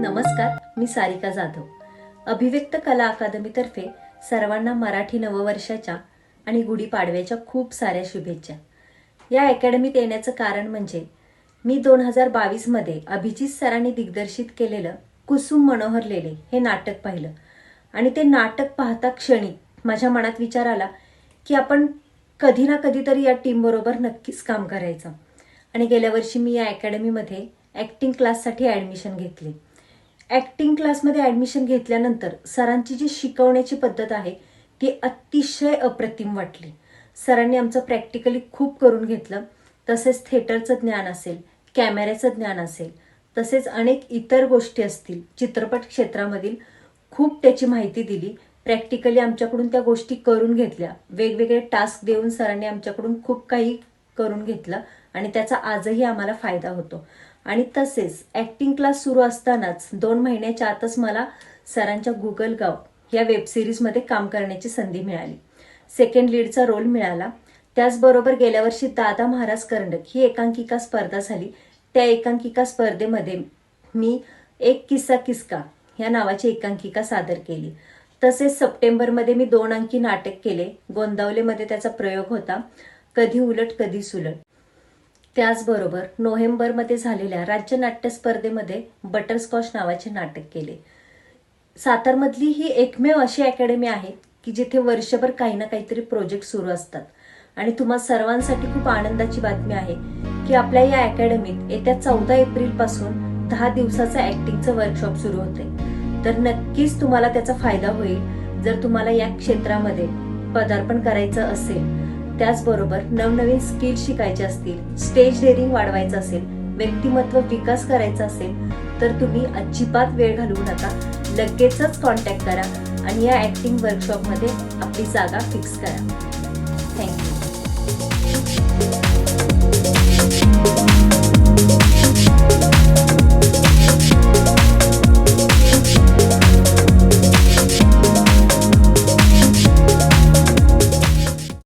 नमस्कार मी सारिका जाधव. अभिव्यक्त कला अकादमीतर्फे सर्वांना मराठी नववर्षाच्या आणि गुढीपाडव्याच्या खूप साऱ्या शुभेच्छा. या अकॅडमीत येण्याचं कारण म्हणजे मी दोन हजार बावीसमध्ये अभिजित सरांनी दिग्दर्शित केलेलं कुसुम मनोहर लेले हे नाटक पाहिलं. आणि ते नाटक पाहता क्षणी माझ्या मनात विचार आला की आपण कधी ना कधीतरी या टीमबरोबर नक्कीच काम करायचं. आणि गेल्या वर्षी मी या अकॅडमीमध्ये ॲक्टिंग क्लाससाठी ॲडमिशन घेतली. ॲक्टिंग क्लासमध्ये ॲडमिशन घेतल्यानंतर सरांची जी शिकवण्याची पद्धत आहे ती अतिशय अप्रतिम वाटली. सरांनी आमचं प्रॅक्टिकली खूप करून घेतलं. तसेच थिएटरचं ज्ञान असेल कॅमेऱ्याचं ज्ञान असेल तसेच अनेक इतर गोष्टी असतील चित्रपट क्षेत्रामधील खूप त्याची माहिती दिली. प्रॅक्टिकली आमच्याकडून त्या गोष्टी करून घेतल्या. वेगवेगळे टास्क देऊन सरांनी आमच्याकडून खूप काही करून घेतलं. आणि त्याचा आजही आम्हाला फायदा होतो. आणि तसेच ॲक्टिंग क्लास सुरू असतानाच दोन महिन्याच्या आतच मला सरांच्या गुगल गाव या वेबसिरीजमध्ये काम करण्याची संधी मिळाली. सेकंड लीडचा रोल मिळाला. त्याचबरोबर गेल्या वर्षी दादा महाराज करंडक ही एकांकिका स्पर्धा झाली. त्या एकांकिका स्पर्धेमध्ये मी एक किस्सा किसका या नावाची एकांकिका सादर केली. तसेच सप्टेंबरमध्ये मी दोन अंकी नाटक केले. गोंदावलेमध्ये त्याचा प्रयोग होता. कधी उलट कधी सुलट. त्याचबरोबर नोव्हेंबरमध्ये झालेल्या राज्य नाट्य स्पर्धेमध्ये बटरस्कॉच नावाचे नाटक केले. सातारमधली ही एकमेव अशी अकॅडमी आहे की जिथे वर्षभर काही ना काहीतरी प्रोजेक्ट सुरू असतात. आणि तुम्हा सर्वांसाठी खूप आनंदाची बातमी आहे की आपल्या या अकॅडमीत येत्या चौदा एप्रिलपासून दहा दिवसाचं ऍक्टिंगचं वर्कशॉप सुरू होते. तर नक्कीच तुम्हाला त्याचा फायदा होईल जर तुम्हाला या क्षेत्रामध्ये पदार्पण करायचं असेल. त्याचबरोबर नवनवीन स्किल शिकायचे असतील स्टेज डेअरिंग वाढवायचं असेल व्यक्तिमत्व विकास करायचा असेल तर तुम्ही अजिबात वेळ घालवू नका. लगेचच कॉन्टॅक्ट करा आणि या ऍक्टिंग वर्कशॉपमध्ये आपली जागा फिक्स करा. थँक्यू